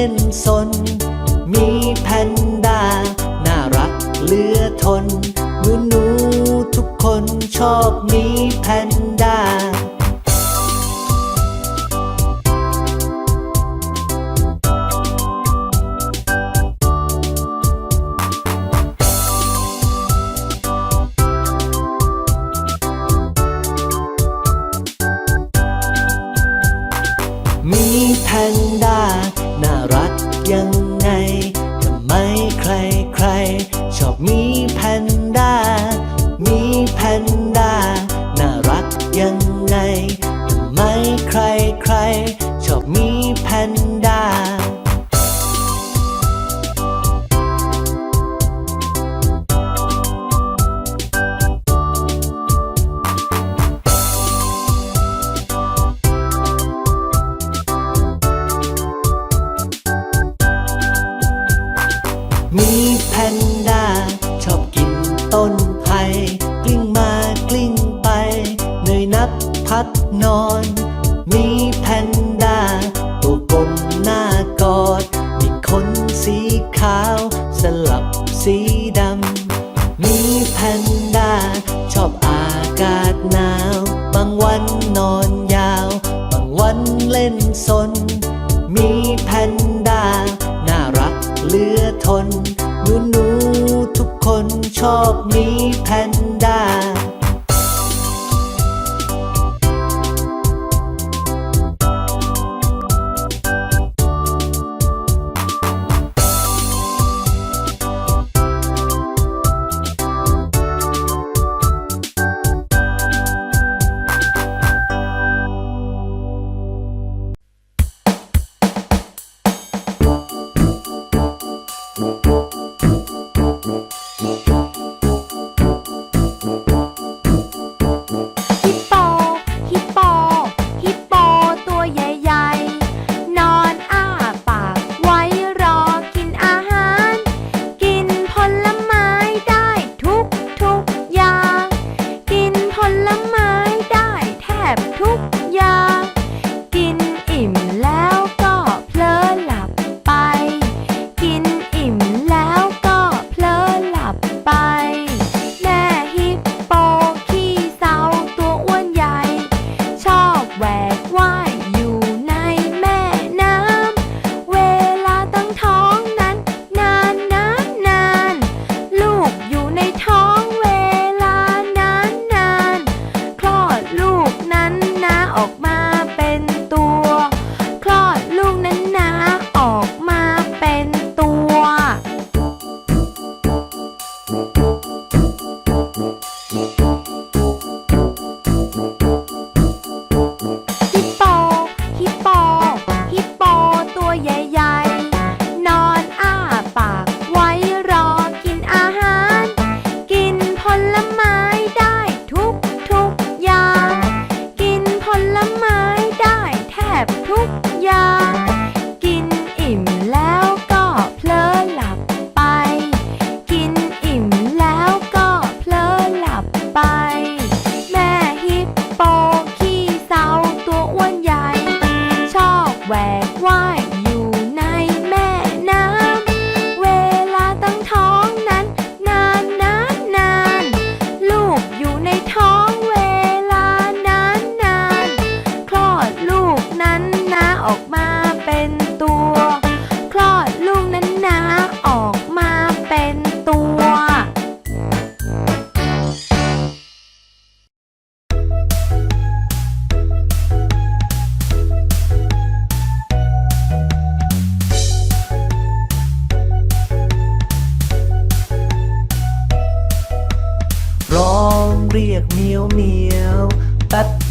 ล่นสน มีแพนด้า น่ารักเหลือทนหนูหนูทุกคนชอบมีแพน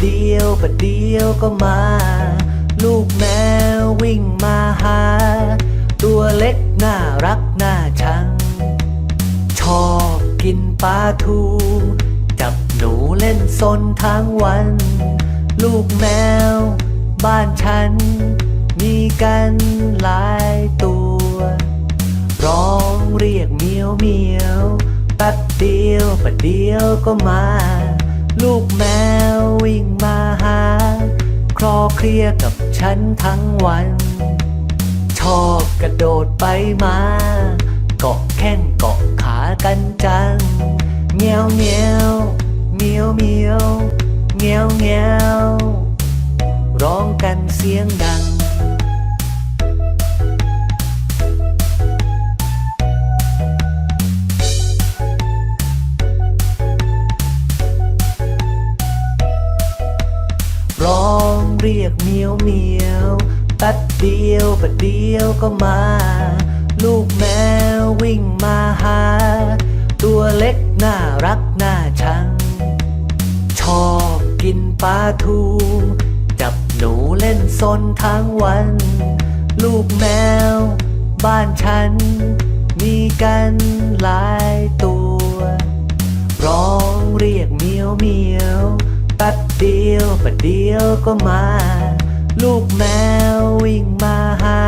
เดียวประเดียวก็มา ลูกแมววิ่งมาหา ตัวเล็กน่ารักน่าชัง ชอบกินปลาทู จับหนูเล่นซนทั้งวัน ลูกแมว บ้านฉัน มีกันหลายตัว ร้องเรียกเมียวเมียวแป๊บเดียวประเดียวก็มา ลูกแมววิ่งมาหา คลอเคลียกับฉันทั้งวัน ชอบกระโดดไปมา เกาะแข้งเกาะขากันจังเงี้ยวเงี้ยวเมียวเมียวเงี้ยวเงี้ยวร้องกันเสียงดัง รียกเมียวเมียวแป๊บเดียวประเดียวก็มา ลูกแมววิ่งมาหา ตัวเล็กน่ารักน่าชัง ชอบกินปลาทู จับหนูเล่นซนทั้งวัน ลูกแมว บ้านฉัน มีกันหลายตัว ร้องเรียกเมียวเมียว เดียวประเดียวก็มา ลูกแมววิ่งมาหา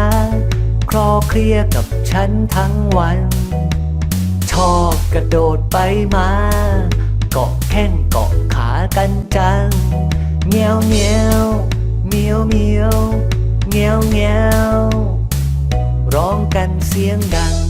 คลอเคลียกับฉันทั้งวัน ชอบกระโดดไปมา เกาะแข้งเกาะขากันจังเงี้ยวเงี้ยวเมียวเมียวเงี้ยวเงี้ยวร้องกันเสียงดัง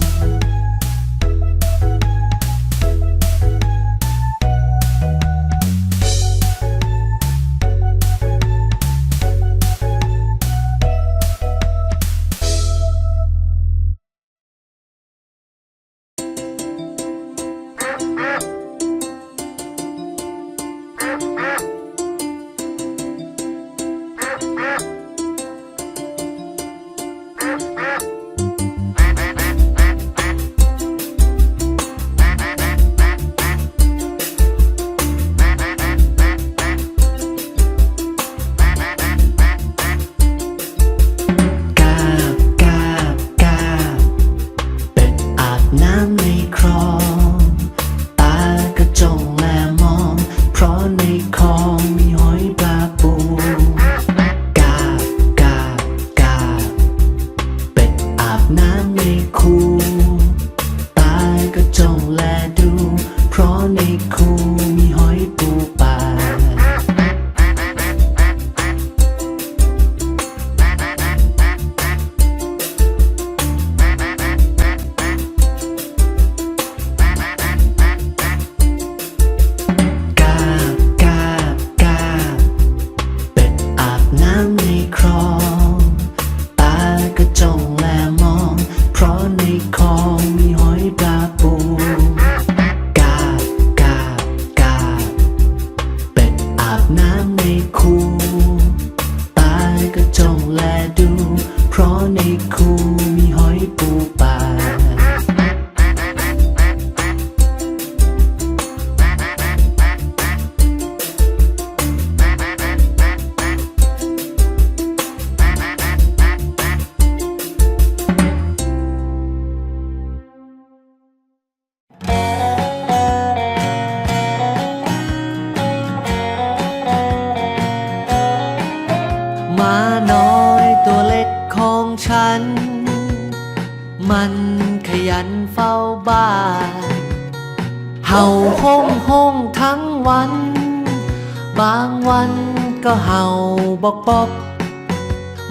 บอกบอก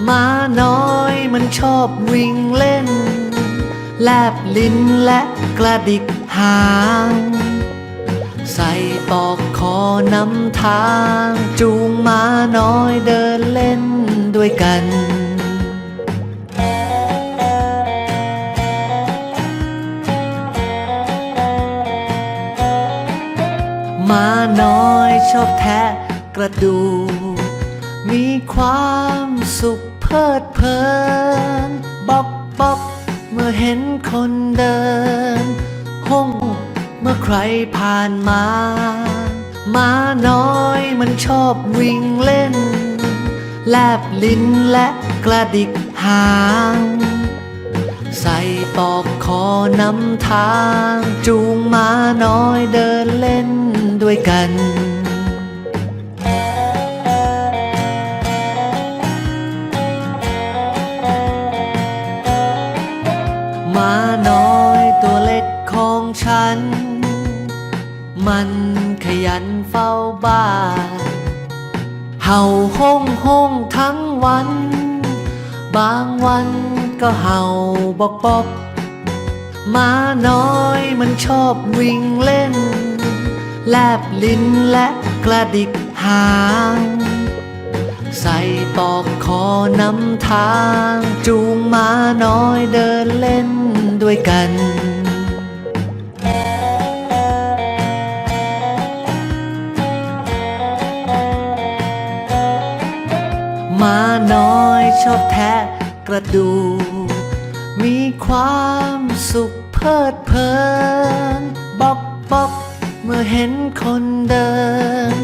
หมาน้อยมันชอบวิ่งเล่น แลบลิ้นและกระดิกหาง ใส่ปอกคอนำทาง จูงม้าน้อยเดินเล่นด้วยกันม้าน้อยชอบแทะกระดูก มีความสุขเพลิดเพลินบอกบอกเมื่อเห็นคนเดิน ห้องเมื่อใครผ่านมาม้าน้อยมันชอบวิ่งเล่น แลบลิ้นและกระดิกหาง ใส่ปอกคอนำทาง จูงม้าน้อยเดินเล่นด้วยกัน ม้าน้อยตัวเล็กของฉัน มันขยันเฝ้าบ้านเห่าห้องห้องทั้งวัน บางวันก็เห่าบอกบอกม้าน้อยมันชอบวิ่งเล่น แลบลิ้นและกระดิกหาง ใส่ปอกคอนำทาง จูงม้าน้อยเดินเล่นด้วยกัน ม้าน้อยชอบแทะกระดูกมีความสุขเพลิดเพลินบอกบอกเมื่อเห็นคนเดิน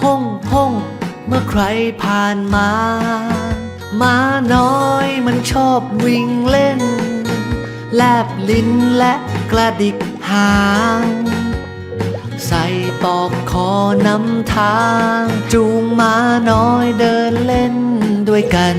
ห้องห้อง มื่อใครผ่านมาม้าน้อยมันชอบวิ่งเล่น แลบลิ้นและกระดิกหาง ใส่ปอกคอนำทาง จูงม้าน้อยเดินเล่นด้วยกัน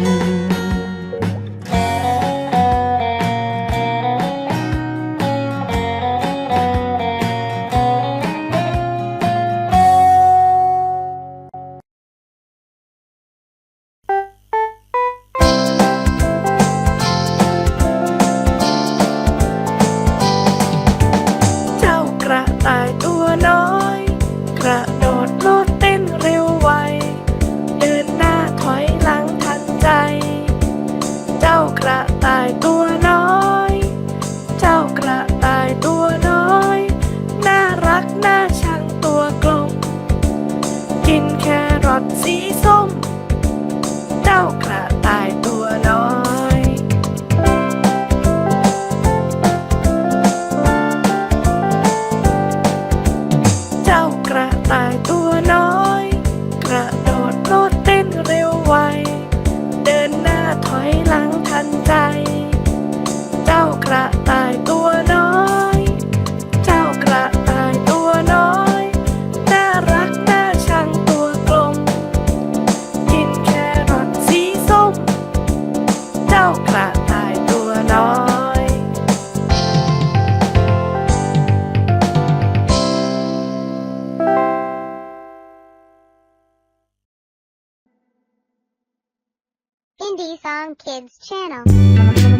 น้อยกระ Kids channel.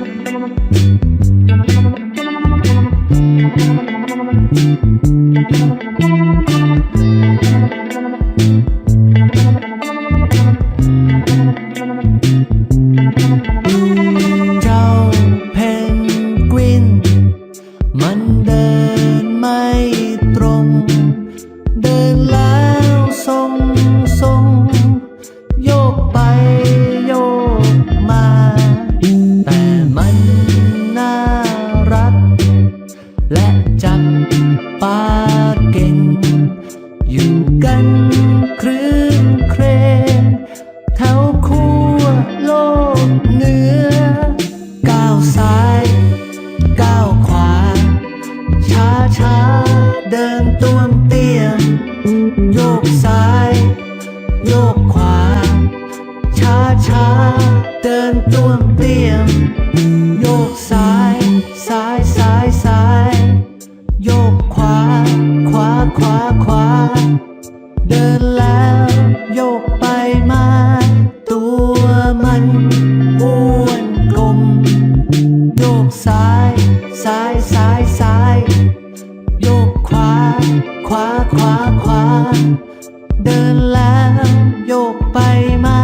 เดินแล้วโยกไปมา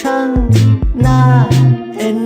ช่างน่าเอ็น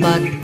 but